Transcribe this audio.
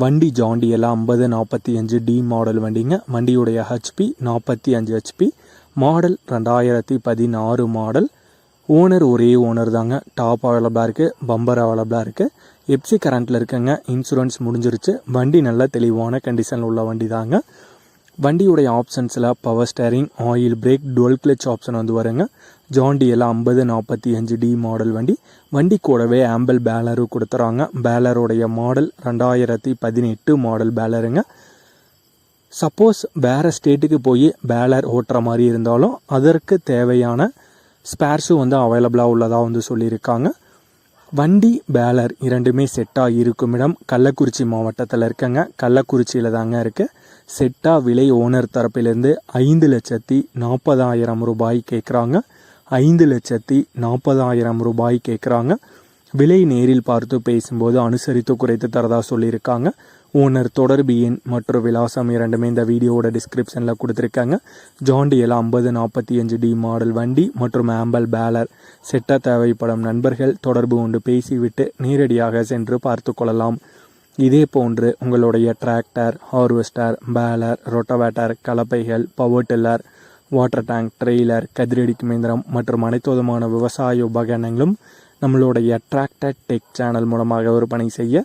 வண்டி ஜாண்டியெல்லாம் ஐம்பது நாற்பத்தி அஞ்சு டி மாடல் வண்டிங்க. வண்டியுடைய ஹெச்பி நாற்பத்தி அஞ்சு ஹெச்பி மாடல் ரெண்டாயிரத்தி பதினாறு மாடல் ஓனர் ஒரே ஓனர் தாங்க. டாப் அவைலபிளாக இருக்குது பம்பர் அவைலபிளாக இருக்குது எப்சி கரண்ட்டில் இருக்குங்க. இன்சூரன்ஸ் முடிஞ்சிருச்சு. வண்டி நல்ல தெளிவான கண்டிஷனில் உள்ள வண்டி தாங்க வண்டியுடைய ஆப்ஷன்ஸில் power steering oil brake dual clutch option வந்து வருங்க. ஜாண்டி எல்லாம் ஐம்பது நாற்பத்தி அஞ்சு டி மாடல் வண்டி. வண்டி கூடவே ஆம்பிள் பேலரும் கொடுத்துறாங்க. பேலருடைய மாடல் ரெண்டாயிரத்தி பதினெட்டு மாடல் பேலருங்க சப்போஸ் வேறு ஸ்டேட்டுக்கு போய் பேலர் ஓட்டுற மாதிரி இருந்தாலும் அதற்கு தேவையான ஸ்பேர்ஸும் வந்து அவைலபிளாக உள்ளதாக வந்து சொல்லியிருக்காங்க. வண்டி பேலர் இரண்டுமே செட்டாக இருக்கும் இடம். கள்ளக்குறிச்சி மாவட்டத்தில் இருக்கங்க. கள்ளக்குறிச்சியில் தாங்க இருக்குது செட்டாக விலை ஓனர் தரப்பிலிருந்து ஐந்து லட்சத்தி நாற்பதாயிரம் ரூபாய் கேட்குறாங்க ஐந்து லட்சத்தி நாற்பதாயிரம் ரூபாய் கேட்குறாங்க விலை நேரில் பார்த்து பேசும்போது அனுசரித்து குறைத்து தரதா சொல்லியிருக்காங்க. ஓனர் தொடர்பு எண் மற்றும் விலாசம் இரண்டுமே இந்த வீடியோவோட டிஸ்கிரிப்ஷனில் கொடுத்துருக்காங்க. ஜாண்டியில் ஐம்பது நாற்பத்தி அஞ்சு டி மாடல் வண்டி மற்றும் ஆம்பல் பேலர் செட்ட தேவைப்படும் நண்பர்கள் தொடர்பு கொண்டு பேசிவிட்டு நேரடியாக சென்று பார்த்து கொள்ளலாம். இதே போன்று உங்களுடைய tractor harvester baler rotavator கலப்பைகள் power tiller water tank trailer கதிரடிக்கும் இயந்திரம் மற்றும் அனைத்து விதமான விவசாய உபகரணங்களும் நம்மளுடைய டிராக்டர் டெக் சேனல் மூலமாக விற்பனை செய்ய